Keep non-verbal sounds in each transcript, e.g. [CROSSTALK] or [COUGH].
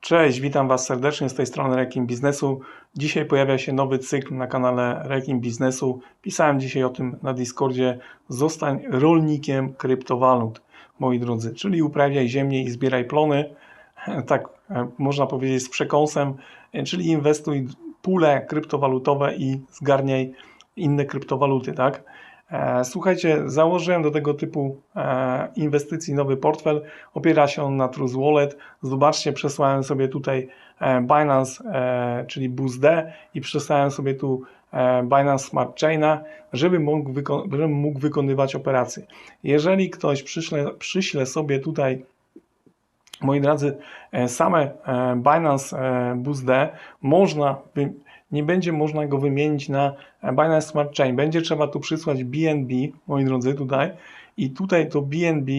Cześć, witam Was serdecznie z tej strony Rekin Biznesu. Dzisiaj pojawia się nowy cykl na kanale Rekin Biznesu. Pisałem dzisiaj o tym na Discordzie. Zostań rolnikiem kryptowalut, moi drodzy, czyli uprawiaj ziemię i zbieraj plony. [LAUGHS] Tak e, można powiedzieć z przekąsem, e, czyli inwestuj pule kryptowalutowe i zgarniaj inne kryptowaluty, tak? E, Słuchajcie, założyłem do tego typu e, inwestycji nowy portfel. Opiera się on na Trust Wallet. Zobaczcie, przesłałem sobie tutaj e, Binance, czyli BUSD i przesłałem sobie tu Binance Smart Chaina, żeby mógł, wyko- żebym mógł wykonywać operacje. Jeżeli ktoś przyśle, przyśle sobie tutaj Moi drodzy, same Binance BUSD można, nie będzie można go wymienić na Binance Smart Chain. Będzie trzeba tu przysłać BNB, moi drodzy, tutaj i tutaj to BNB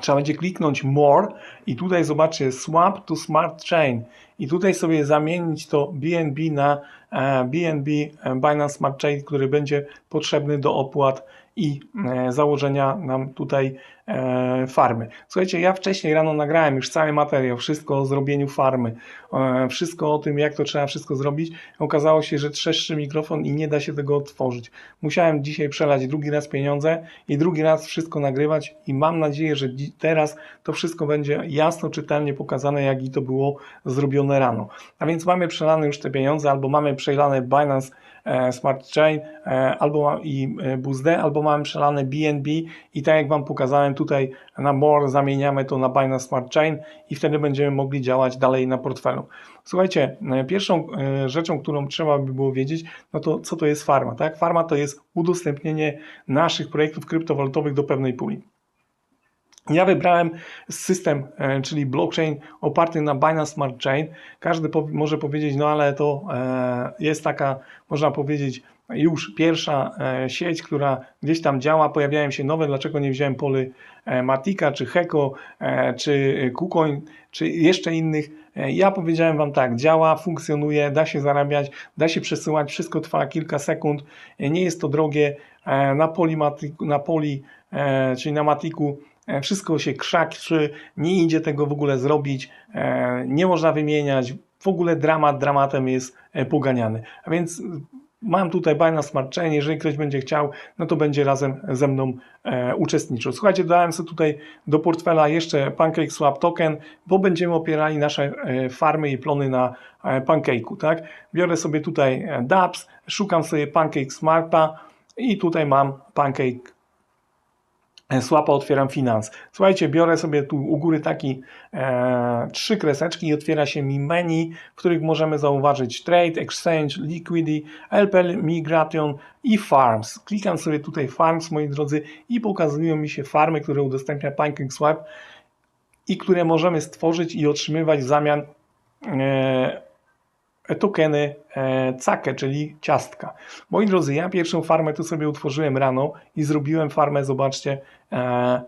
trzeba będzie kliknąć More i tutaj zobaczcie Swap to Smart Chain i tutaj sobie zamienić to BNB na BNB e, Binance Smart Chain, który będzie potrzebny do opłat i e, założenia nam tutaj e, farmy. Słuchajcie, ja wcześniej rano nagrałem już cały materiał, wszystko o zrobieniu farmy, e, wszystko o tym, jak to trzeba wszystko zrobić. Okazało się, że trzeszczy mikrofon i nie da się tego otworzyć. Musiałem dzisiaj przelać drugi raz pieniądze i drugi raz wszystko nagrywać i mam nadzieję, że teraz to wszystko będzie jasno, czytelnie pokazane, jak i to było zrobione rano. A więc mamy przelane już te pieniądze, albo mamy przelane Binance e, Smart Chain, e, albo i e, BUSD, albo mamy przelane BNB i tak jak Wam pokazałem tutaj na More zamieniamy to na Binance Smart Chain i wtedy będziemy mogli działać dalej na portfelu. Słuchajcie, pierwszą rzeczą, którą trzeba by było wiedzieć, no to co to jest farma, tak? Farma to jest udostępnienie naszych projektów kryptowalutowych do pewnej puli. Ja wybrałem system, e, czyli blockchain oparty na Binance Smart Chain. Każdy powie, może powiedzieć, no ale to e, jest taka, można powiedzieć, już pierwsza e, sieć, która gdzieś tam działa, pojawiają się nowe, dlaczego nie wziąłem poly e, Matika, czy Heko, e, czy KuCoin, czy jeszcze innych. E, Ja powiedziałem Wam tak, działa, funkcjonuje, da się zarabiać, da się przesyłać, wszystko trwa kilka sekund, e, nie jest to drogie, na poli, na czyli na Matiku Wszystko się krzakrzy, nie idzie tego w ogóle zrobić, e, nie można wymieniać, w ogóle dramat dramatem jest e, poganiany. A więc mam tutaj Binance Smart Chain, jeżeli ktoś będzie chciał, no to będzie razem ze mną e, uczestniczył. Słuchajcie, dodałem sobie tutaj do portfela jeszcze PancakeSwap Token, bo będziemy opierali nasze e, farmy i plony na e, Pancake'u, tak? Biorę sobie tutaj e, dApps, szukam sobie Pancake Smarta i tutaj mam Pancake Słapa otwieram finans. Słuchajcie, biorę sobie tu u góry taki e, trzy kreseczki i otwiera się mi menu, w których możemy zauważyć Trade, Exchange, Liquidity, LPL Migration i Farms. Klikam sobie tutaj Farms, moi drodzy, i pokazują mi się farmy, które udostępnia PancakeSwap i które możemy stworzyć i otrzymywać w zamian e, tokeny e, CAKE, czyli ciastka. Moi drodzy, ja pierwszą farmę tu sobie utworzyłem rano i zrobiłem farmę, zobaczcie, e,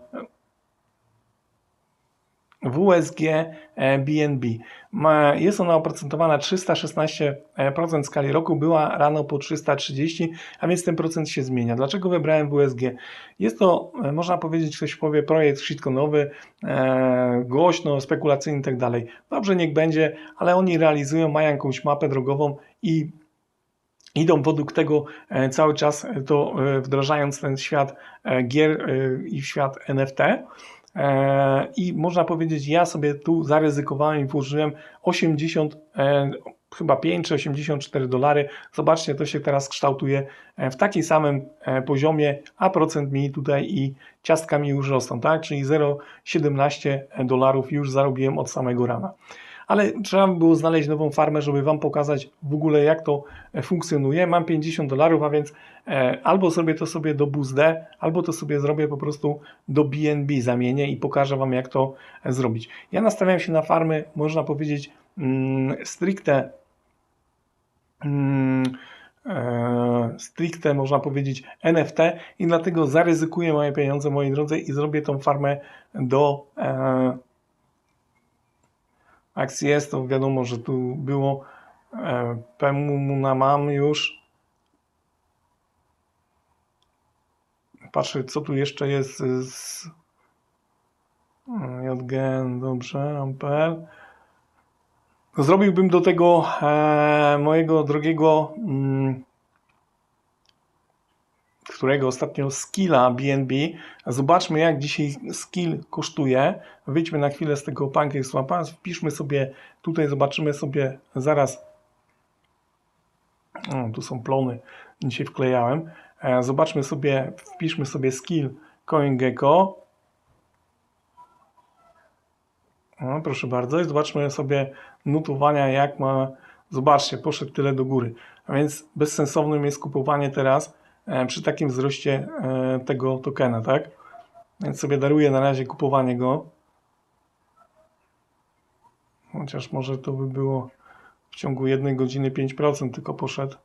WSG e, BNB. Ma, jest ona oprocentowana 316% w skali roku, była rano po 330, a więc ten procent się zmienia. Dlaczego wybrałem WSG? Jest to, e, można powiedzieć, ktoś powie, projekt shitcoinowy, e, głośno, spekulacyjny i tak dalej. Dobrze, niech będzie, ale oni realizują, mają jakąś mapę drogową i idą według tego e, cały czas e, to e, wdrażając ten świat e, gier e, i świat NFT. E, I można powiedzieć, ja sobie tu zaryzykowałem i włożyłem 80, e, chyba 5 czy 84 dolary. Zobaczcie, to się teraz kształtuje e, w takim samym poziomie, a procent mi tutaj i ciastka mi już rosną, tak? Czyli 0,17 dolarów już zarobiłem od samego rana ale trzeba by było znaleźć nową farmę, żeby Wam pokazać w ogóle jak to e, funkcjonuje. Mam 50 dolarów, a więc e, albo zrobię to sobie do BUSD, albo to sobie zrobię po prostu do BNB zamienię i pokażę Wam jak to e, zrobić. Ja nastawiam się na farmy, można powiedzieć mm, stricte mm, stricte można powiedzieć NFT i dlatego zaryzykuję moje pieniądze, moi drodzy, i zrobię tą farmę do akcji jest, to wiadomo, że tu było e, Pemuna mam już. Patrzę, co tu jeszcze jest z... Gen, dobrze, Ampel. Zrobiłbym do tego e, mojego drogiego, mm, którego ostatnio skilla BNB. Zobaczmy, jak dzisiaj skill kosztuje. Wyjdźmy na chwilę z tego PancakeSwapa, wpiszmy sobie, tutaj zobaczymy sobie zaraz. O, tu są plony, dzisiaj wklejałem. E, zobaczmy sobie, wpiszmy sobie skill CoinGecko. Proszę bardzo, i zobaczmy sobie nutowania, jak ma. Zobaczcie, poszedł tyle do góry. A więc bezsensownym jest kupowanie teraz przy takim wzroście e, tego tokena, tak? Więc sobie daruję na razie kupowanie go. Chociaż może to by było w ciągu jednej godziny 5% tylko poszedł.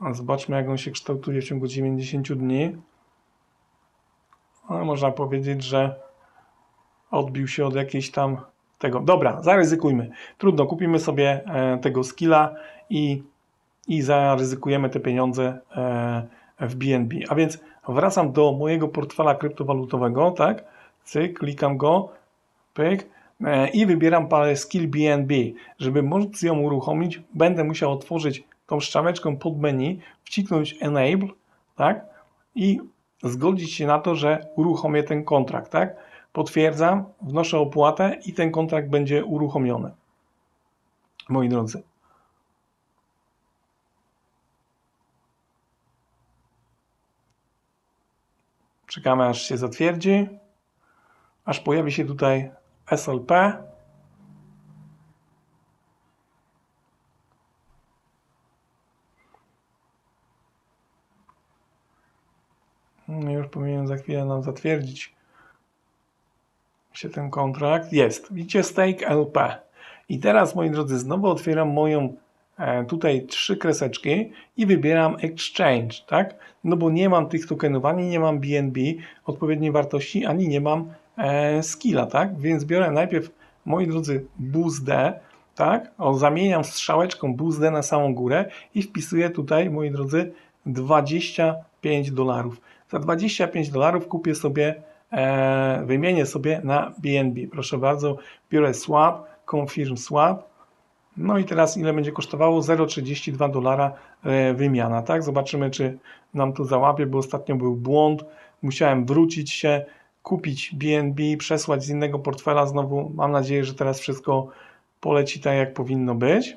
A zobaczmy, jak on się kształtuje w ciągu 90 dni. No, można powiedzieć, że odbił się od jakiejś tam tego. Dobra, zaryzykujmy. Trudno, kupimy sobie e, tego skilla i, i zaryzykujemy te pieniądze e, w BNB. A więc wracam do mojego portfela kryptowalutowego, tak? Cyk, klikam go, pyk e, i wybieram parę skill BNB. Żeby móc ją uruchomić, będę musiał otworzyć tą strzałeczką pod menu, wcisnąć enable, tak? I zgodzić się na to, że uruchomię ten kontrakt, tak? Potwierdzam, wnoszę opłatę i ten kontrakt będzie uruchomiony. Moi drodzy. Czekamy aż się zatwierdzi, aż pojawi się tutaj SLP. No już powinien za chwilę nam zatwierdzić się ten kontrakt. Jest. Widzicie stake LP. I teraz, moi drodzy, znowu otwieram moją tutaj trzy kreseczki i wybieram exchange, tak? No bo nie mam tych tokenów, ani nie mam BNB odpowiedniej wartości, ani nie mam e, skilla, tak? Więc biorę najpierw, moi drodzy, BUSD, tak? O, zamieniam strzałeczką BUSD na samą górę i wpisuję tutaj, moi drodzy, 25 dolarów. Za 25 dolarów kupię sobie e, wymienię sobie na BNB. Proszę bardzo, biorę swap, confirm swap. No i teraz ile będzie kosztowało? 0,32 dolara e, wymiana, tak? Zobaczymy, czy nam to załapie, bo ostatnio był błąd. Musiałem wrócić się, kupić BNB, przesłać z innego portfela znowu. Mam nadzieję, że teraz wszystko poleci tak, jak powinno być.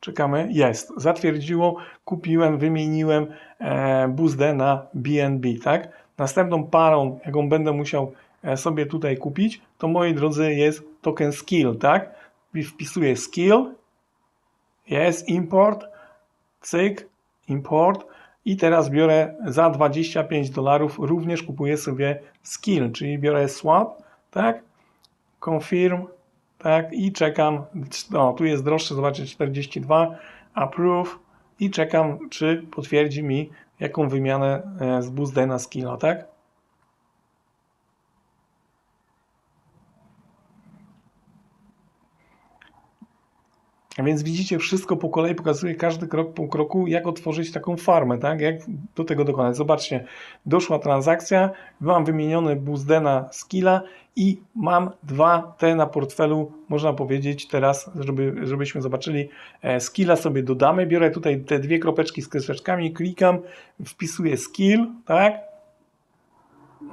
Czekamy. Jest. Zatwierdziło. Kupiłem, wymieniłem e, BUSD na BNB, tak? Następną parą, jaką będę musiał e, sobie tutaj kupić, to moi drodzy jest token skill, tak? Wpisuję skill. Jest import. Cyk. Import. I teraz biorę za 25 dolarów, również kupuję sobie skill, czyli biorę swap, tak? Confirm tak, i czekam, no tu jest droższe, zobaczcie 42, approve i czekam, czy potwierdzi mi jaką wymianę e, z BUSD na skilla, tak? Więc widzicie, wszystko po kolei pokazuje każdy krok po kroku, jak otworzyć taką farmę, tak? Jak do tego dokonać. Zobaczcie, doszła transakcja, mam wymieniony BUSD na skilla i mam dwa te na portfelu, można powiedzieć teraz, żeby, żebyśmy zobaczyli, e, skilla sobie dodamy, biorę tutaj te dwie kropeczki z kreseczkami, klikam, wpisuję skill, tak?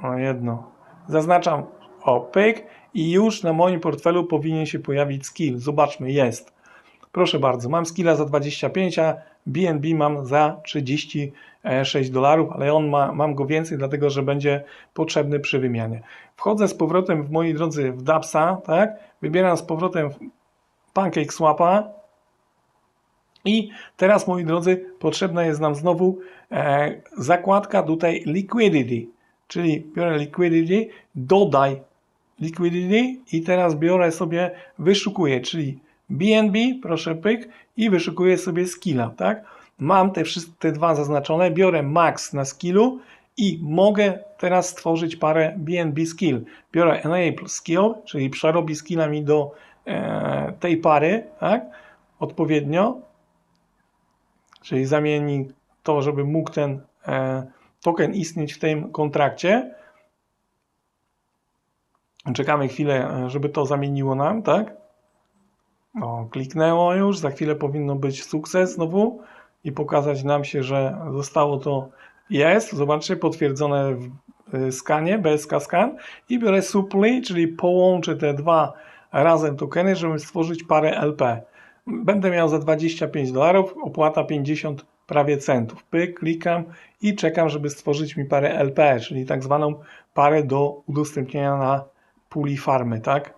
O, jedno. Zaznaczam o, pyk i już na moim portfelu powinien się pojawić skill. Zobaczmy, jest. Proszę bardzo, mam skilla za 25, a BNB mam za 36 dolarów, ale on ma, mam go więcej, dlatego że będzie potrzebny przy wymianie. Wchodzę z powrotem w moi drodzy w DAPSa, tak? Wybieram z powrotem Pancake Swapa i teraz moi drodzy potrzebna jest nam znowu e, zakładka tutaj Liquidity, czyli biorę Liquidity, dodaj Liquidity i teraz biorę sobie, wyszukuję, czyli BNB, proszę pyk i wyszukuję sobie skilla, tak? Mam te, wszystkie, te dwa zaznaczone, biorę max na skillu i mogę teraz stworzyć parę BNB skill. Biorę enable skill, czyli przerobi skillami do e, tej pary, tak? Odpowiednio, czyli zamieni to, żeby mógł ten e, token istnieć w tym kontrakcie Czekamy chwilę, e, żeby to zamieniło nam, tak? O, kliknęło już, za chwilę powinno być sukces znowu i pokazać nam się, że zostało to jest. Zobaczcie, potwierdzone w y, skanie, BSK scan i biorę supply, czyli połączę te dwa razem tokeny, żeby stworzyć parę LP. Będę miał za 25 dolarów, opłata 50 prawie centów. Pyk, klikam i czekam, żeby stworzyć mi parę LP, czyli tak zwaną parę do udostępnienia na puli farmy, tak?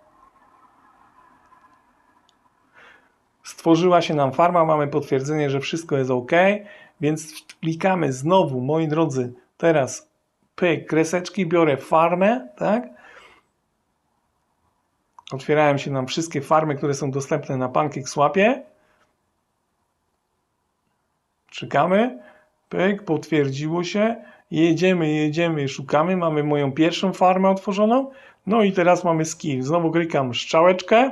Stworzyła się nam farma, mamy potwierdzenie, że wszystko jest ok, więc klikamy znowu, moi drodzy, teraz pyk, kreseczki, biorę farmę, tak? Otwierają się nam wszystkie farmy, które są dostępne na PancakeSwapie. Czekamy, pyk, potwierdziło się, jedziemy, jedziemy, szukamy, mamy moją pierwszą farmę otworzoną, no i teraz mamy skill, znowu klikam strzałeczkę,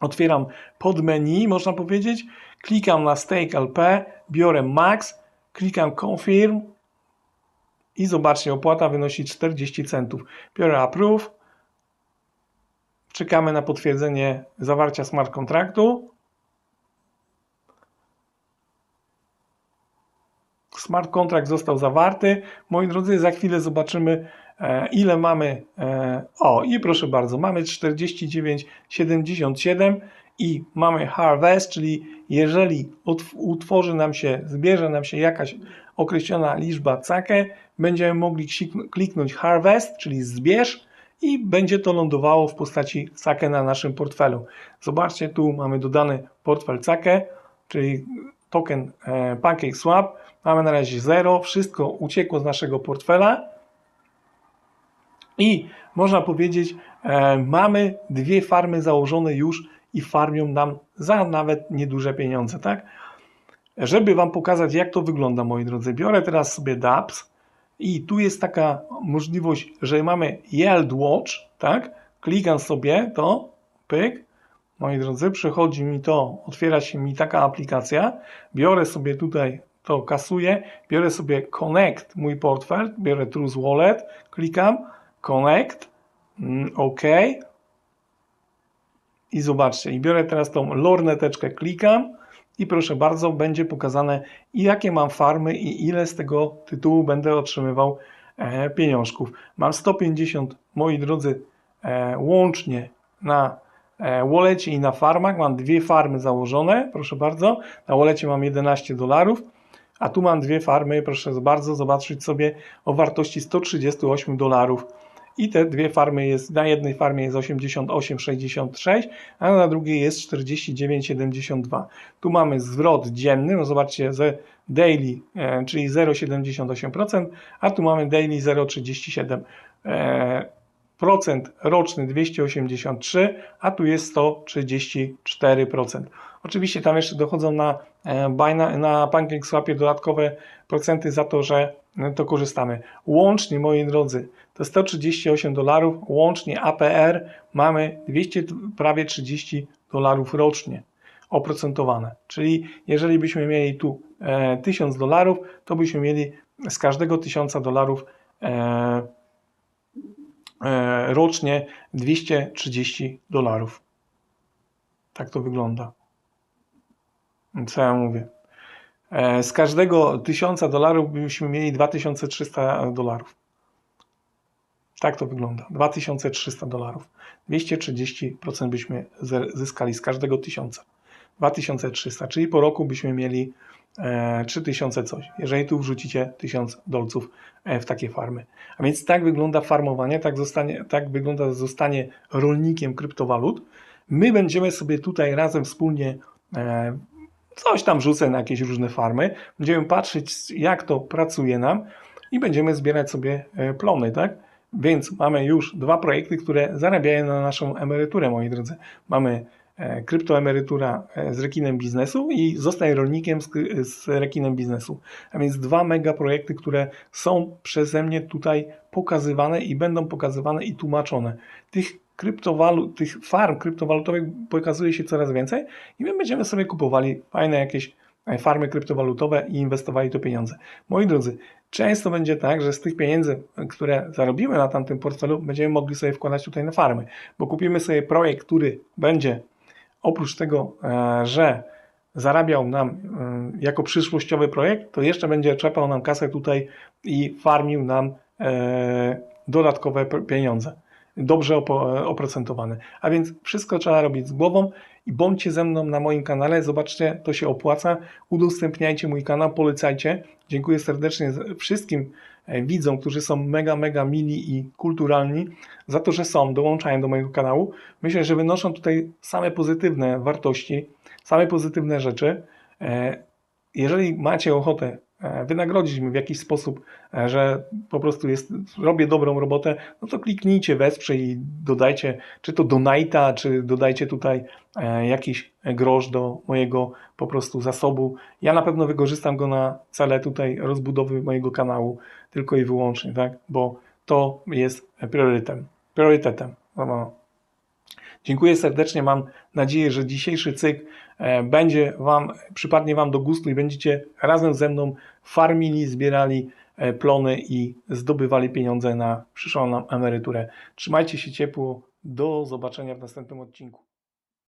otwieram pod menu, można powiedzieć, klikam na Stake LP, biorę Max, klikam Confirm i zobaczcie, opłata wynosi 40 centów. Biorę Approve, czekamy na potwierdzenie zawarcia smart kontraktu. Smart kontrakt został zawarty. Moi drodzy, za chwilę zobaczymy, e, ile mamy. e, O, i proszę bardzo, mamy 49,77 i mamy harvest, czyli jeżeli utw- utworzy nam się, zbierze nam się jakaś określona liczba cake, będziemy mogli kliknąć harvest, czyli zbierz i będzie to lądowało w postaci sake na naszym portfelu. Zobaczcie, tu mamy dodany portfel sake, czyli token e, PancakeSwap. Mamy na razie 0, wszystko uciekło z naszego portfela i można powiedzieć, e, mamy dwie farmy założone już i farmią nam za nawet nieduże pieniądze, tak? Żeby Wam pokazać, jak to wygląda, moi drodzy, biorę teraz sobie DApps i tu jest taka możliwość, że mamy Yield Watch, tak? Klikam sobie to, pyk, moi drodzy, przychodzi mi to, otwiera się mi taka aplikacja, biorę sobie tutaj to kasuję, biorę sobie Connect mój portfel, biorę Trust Wallet, klikam. Connect, mm, OK. I zobaczcie, i biorę teraz tą lorneteczkę, klikam. I proszę bardzo, będzie pokazane jakie mam farmy i ile z tego tytułu będę otrzymywał e, pieniążków. Mam 150, moi drodzy, e, łącznie na wallecie i na farmach. Mam dwie farmy założone, proszę bardzo. Na wallecie mam 11 dolarów, a tu mam dwie farmy, proszę bardzo zobaczyć sobie o wartości 138 dolarów. I te dwie farmy jest, na jednej farmie jest 88,66, a na drugiej jest 49,72. Tu mamy zwrot dzienny, no zobaczcie, ze daily, e, czyli 0,78%, a tu mamy daily 0,37%. E, procent roczny 283, a tu jest 134%. Oczywiście tam jeszcze dochodzą na, e, na PancakeSwapie dodatkowe procenty za to, że e, to korzystamy. Łącznie, moi drodzy, to 138 dolarów, łącznie APR mamy 200, prawie 30 dolarów rocznie oprocentowane. Czyli jeżeli byśmy mieli tu e, 1000 dolarów, to byśmy mieli z każdego 1000 dolarów e, e, rocznie 230 dolarów. Tak to wygląda. Co ja mówię? E, Z każdego 1000 dolarów byśmy mieli 2300 dolarów. Tak to wygląda. 2300 dolarów. 230% byśmy zyskali z każdego 1000. 2300, czyli po roku byśmy mieli e, 3000 coś, jeżeli tu wrzucicie 1000 dolców e, w takie farmy. A więc tak wygląda farmowanie, tak, zostanie, tak wygląda zostanie rolnikiem kryptowalut. My będziemy sobie tutaj razem wspólnie e, coś tam rzucę na jakieś różne farmy, będziemy patrzeć jak to pracuje nam i będziemy zbierać sobie e, plony, tak? Więc mamy już dwa projekty, które zarabiają na naszą emeryturę, moi drodzy. Mamy e, kryptoemerytura e, z rekinem biznesu i zostań rolnikiem z, z rekinem biznesu. A więc dwa mega projekty, które są przeze mnie tutaj pokazywane i będą pokazywane i tłumaczone. Tych kryptowalut, tych farm kryptowalutowych pokazuje się coraz więcej i my będziemy sobie kupowali fajne jakieś e, farmy kryptowalutowe i inwestowali to pieniądze. Moi drodzy, często będzie tak, że z tych pieniędzy, które zarobimy na tamtym portfelu, będziemy mogli sobie wkładać tutaj na farmy, bo kupimy sobie projekt, który będzie oprócz tego, e, że zarabiał nam e, jako przyszłościowy projekt, to jeszcze będzie czepał nam kasę tutaj i farmił nam e, dodatkowe pieniądze. Dobrze oprocentowane. A więc wszystko trzeba robić z głową i bądźcie ze mną na moim kanale. Zobaczcie, to się opłaca. Udostępniajcie mój kanał, polecajcie. Dziękuję serdecznie wszystkim widzom, którzy są mega, mega mili i kulturalni za to, że są, dołączają do mojego kanału. Myślę, że wynoszą tutaj same pozytywne wartości, same pozytywne rzeczy. E, Jeżeli macie ochotę e, wynagrodzić mnie w jakiś sposób, e, że po prostu jest, robię dobrą robotę, no to kliknijcie wesprzyj i dodajcie, czy to donata, czy dodajcie tutaj e, jakiś grosz do mojego po prostu zasobu. Ja na pewno wykorzystam go na cele tutaj rozbudowy mojego kanału, tylko i wyłącznie, tak? Bo to jest priorytetem. Priorytetem. No, Dziękuję serdecznie. Mam nadzieję, że dzisiejszy cykl e, będzie Wam, przypadnie Wam do gustu i będziecie razem ze mną farmili, zbierali e, plony i zdobywali pieniądze na przyszłą nam emeryturę. Trzymajcie się ciepło. Do zobaczenia w następnym odcinku.